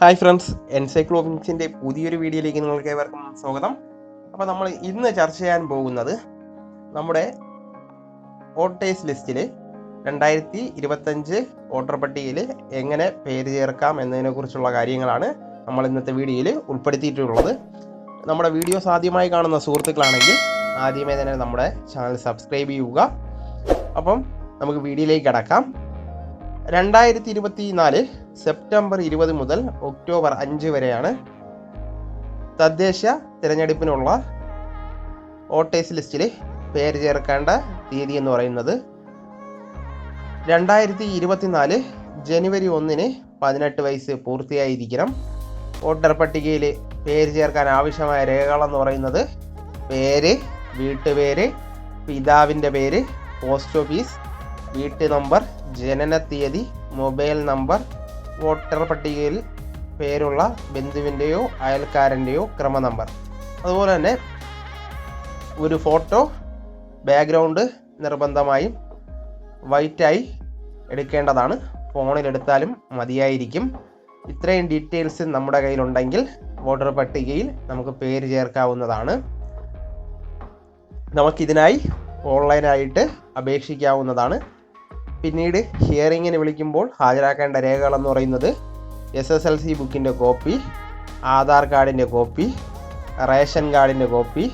Hi friends എൻസൈക്ലോമിക്സിന്റെ പുതിയൊരു വീഡിയോയിലേക്ക് നിങ്ങൾക്ക് ഏവർക്കും സ്വാഗതം. അപ്പോൾ നമ്മൾ ഇന്ന് ചർച്ച ചെയ്യാൻ പോകുന്നത് നമ്മുടെ വോട്ടേഴ്സ് ലിസ്റ്റിൽ രണ്ടായിരത്തി ഇരുപത്തഞ്ച് വോട്ടർ പട്ടികയിൽ എങ്ങനെ പേര് ചേർക്കാം എന്നതിനെക്കുറിച്ചുള്ള കാര്യങ്ങളാണ് നമ്മൾ ഇന്നത്തെ വീഡിയോയിൽ ഉൾപ്പെടുത്തിയിട്ടുള്ളത്. നമ്മുടെ വീഡിയോസ് ആദ്യമായി കാണുന്ന സുഹൃത്തുക്കളാണെങ്കിൽ ആദ്യമേ തന്നെ നമ്മുടെ ചാനൽ സബ്സ്ക്രൈബ് ചെയ്യുക. അപ്പം നമുക്ക് വീഡിയോയിലേക്ക് കടക്കാം. രണ്ടായിരത്തി ഇരുപത്തി നാല് സെപ്റ്റംബർ ഇരുപത് മുതൽ ഒക്ടോബർ അഞ്ച് വരെയാണ് തദ്ദേശ തിരഞ്ഞെടുപ്പിനുള്ള വോട്ടേഴ്സ് ലിസ്റ്റിൽ പേര് ചേർക്കേണ്ട തീയതി എന്ന് പറയുന്നത് രണ്ടായിരത്തി ഇരുപത്തിനാല് ജനുവരി ഒന്നിന് പതിനെട്ട് വയസ്സ് പൂർത്തിയായിരിക്കണം. വോട്ടർ പട്ടികയിൽ പേര് ചേർക്കാൻ ആവശ്യമായ രേഖകളെന്ന് പറയുന്നത് പേര് വീട്ടുപേര് പിതാവിന്റെ പേര് പോസ്റ്റ് ഓഫീസ് വീട്ടു നമ്പർ ജനന തീയതി മൊബൈൽ നമ്പർ വോട്ടർ പട്ടികയിൽ പേരുള്ള ബന്ധുവിന്റെയോ അയൽക്കാരന്റെയോ ക്രമ നമ്പർ. അതുപോലെ തന്നെ ഒരു ഫോട്ടോ ബാക്ക്ഗ്രൗണ്ട് നിർബന്ധമായും വൈറ്റായി എടുക്കേണ്ടതാണ്. ഫോണിലെടുത്താലും മതിയായിരിക്കും. ഇത്രയും ഡീറ്റെയിൽസ് നമ്മുടെ കയ്യിലുണ്ടെങ്കിൽ വോട്ടർ പട്ടികയിൽ നമുക്ക് പേര് ചേർക്കാവുന്നതാണ്. നമുക്കിതിനായി ഓൺലൈനായിട്ട് അപേക്ഷിക്കാവുന്നതാണ്. പിന്നീട് ഹിയറിങ്ങിന് വിളിക്കുമ്പോൾ ഹാജരാക്കേണ്ട രേഖകളെന്ന് പറയുന്നത് എസ് എസ് എൽ സി ബുക്കിന്റെ കോപ്പി ആധാർ കാർഡിന്റെ കോപ്പി റേഷൻ കാർഡിന്റെ കോപ്പി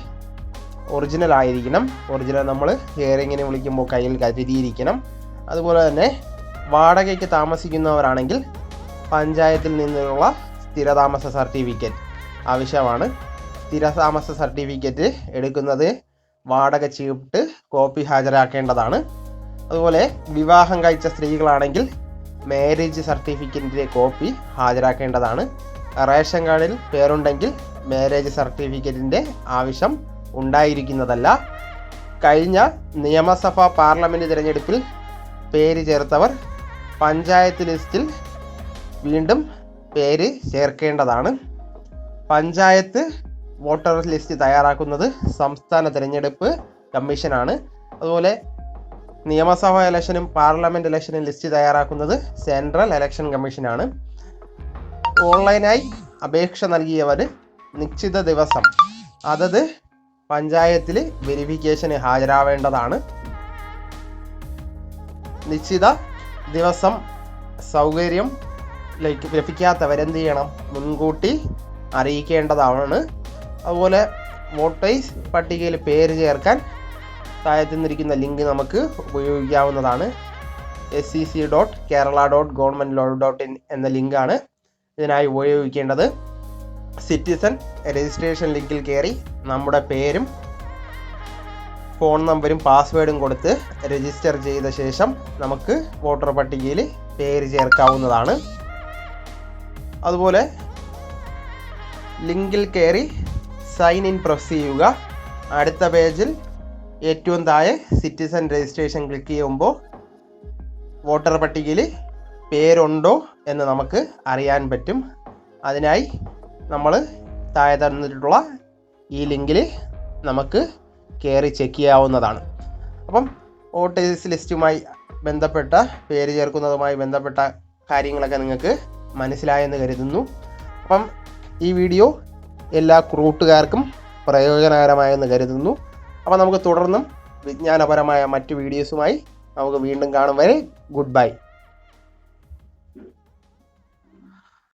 ഒറിജിനൽ ആയിരിക്കണം. ഒറിജിനൽ നമ്മൾ ഹിയറിങ്ങിന് വിളിക്കുമ്പോൾ കയ്യിൽ കരുതിയിരിക്കണം. അതുപോലെ തന്നെ വാടകയ്ക്ക് താമസിക്കുന്നവരാണെങ്കിൽ പഞ്ചായത്തിൽ നിന്നുള്ള സ്ഥിരതാമസ സർട്ടിഫിക്കറ്റ് ആവശ്യമാണ്. സ്ഥിരതാമസ സർട്ടിഫിക്കറ്റ് എടുക്കുന്നത് വാടക ചീട്ട് കോപ്പി ഹാജരാക്കേണ്ടതാണ്. അതുപോലെ വിവാഹം കഴിച്ച സ്ത്രീകളാണെങ്കിൽ മാരേജ് സർട്ടിഫിക്കറ്റിന്റെ കോപ്പി ഹാജരാക്കേണ്ടതാണ്. റേഷൻ കാർഡിൽ പേരുണ്ടെങ്കിൽ മാരേജ് സർട്ടിഫിക്കറ്റിന്റെ ആവശ്യം ഉണ്ടായിരിക്കുന്നതല്ല. കഴിഞ്ഞ നിയമസഭാ പാർലമെന്റ് തിരഞ്ഞെടുപ്പിൽ പേര് ചേർത്തവർ പഞ്ചായത്ത് ലിസ്റ്റിൽ വീണ്ടും പേര് ചേർക്കേണ്ടതാണ്. പഞ്ചായത്ത് വോട്ടർ ലിസ്റ്റ് തയ്യാറാക്കുന്നത് സംസ്ഥാന തിരഞ്ഞെടുപ്പ് കമ്മീഷനാണ്. അതുപോലെ നിയമസഭാ ഇലക്ഷനും പാർലമെന്റ് ഇലക്ഷനും ലിസ്റ്റ് തയ്യാറാക്കുന്നത് സെൻട്രൽ ഇലക്ഷൻ കമ്മീഷനാണ്. ഓൺലൈനായി അപേക്ഷ നൽകിയവർ നിശ്ചിത ദിവസം അതത് പഞ്ചായത്തിൽ വെരിഫിക്കേഷന് ഹാജരാവേണ്ടതാണ്. നിശ്ചിത ദിവസം സൗകര്യം ലഭിക്കാത്തവരെന്ത് ചെയ്യണം? മുൻകൂട്ടി അറിയിക്കേണ്ടതാണ്. അതുപോലെ വോട്ടേഴ്സ് പട്ടികയിൽ പേര് ചേർക്കാൻ താഴത്തു നിന്നിരിക്കുന്ന ലിങ്ക് നമുക്ക് ഉപയോഗിക്കാവുന്നതാണ്. S C C dot Kerala dot government law dot in എന്ന ലിങ്കാണ് ഇതിനായി ഉപയോഗിക്കേണ്ടത്. സിറ്റിസൺ രജിസ്ട്രേഷൻ ലിങ്കിൽ കയറി നമ്മുടെ പേരും ഫോൺ നമ്പരും പാസ്വേഡും കൊടുത്ത് രജിസ്റ്റർ ചെയ്ത ശേഷം നമുക്ക് വോട്ടർ പട്ടികയിൽ പേര് ചേർക്കാവുന്നതാണ്. അതുപോലെ ലിങ്കിൽ കയറി സൈൻ ഇൻ പ്രസ് ചെയ്യുക. അടുത്ത പേജിൽ ഏറ്റവും താഴെ സിറ്റിസൺ രജിസ്ട്രേഷൻ ക്ലിക്ക് ചെയ്യുമ്പോൾ വോട്ടർ പട്ടികയിൽ പേരുണ്ടോ എന്ന് നമുക്ക് അറിയാൻ പറ്റും. അതിനായി നമ്മൾ താഴെ തന്നിട്ടുള്ള ഈ ലിങ്കിൽ നമുക്ക് കയറി ചെക്ക് ചെയ്യാവുന്നതാണ്. അപ്പം വോട്ടേഴ്സ് ലിസ്റ്റുമായി ബന്ധപ്പെട്ട പേര് ചേർക്കുന്നതുമായി ബന്ധപ്പെട്ട കാര്യങ്ങളൊക്കെ നിങ്ങൾക്ക് മനസ്സിലായെന്ന് കരുതുന്നു. അപ്പം ഈ വീഡിയോ എല്ലാ കൂട്ടുകാർക്കും പ്രയോജനകരമായെന്ന് കരുതുന്നു. അപ്പോൾ നമുക്ക് തുടർന്നും വിജ്ഞാനപരമായ മറ്റു വീഡിയോസുമായി നമുക്ക് വീണ്ടും കാണും വരെ. Good bye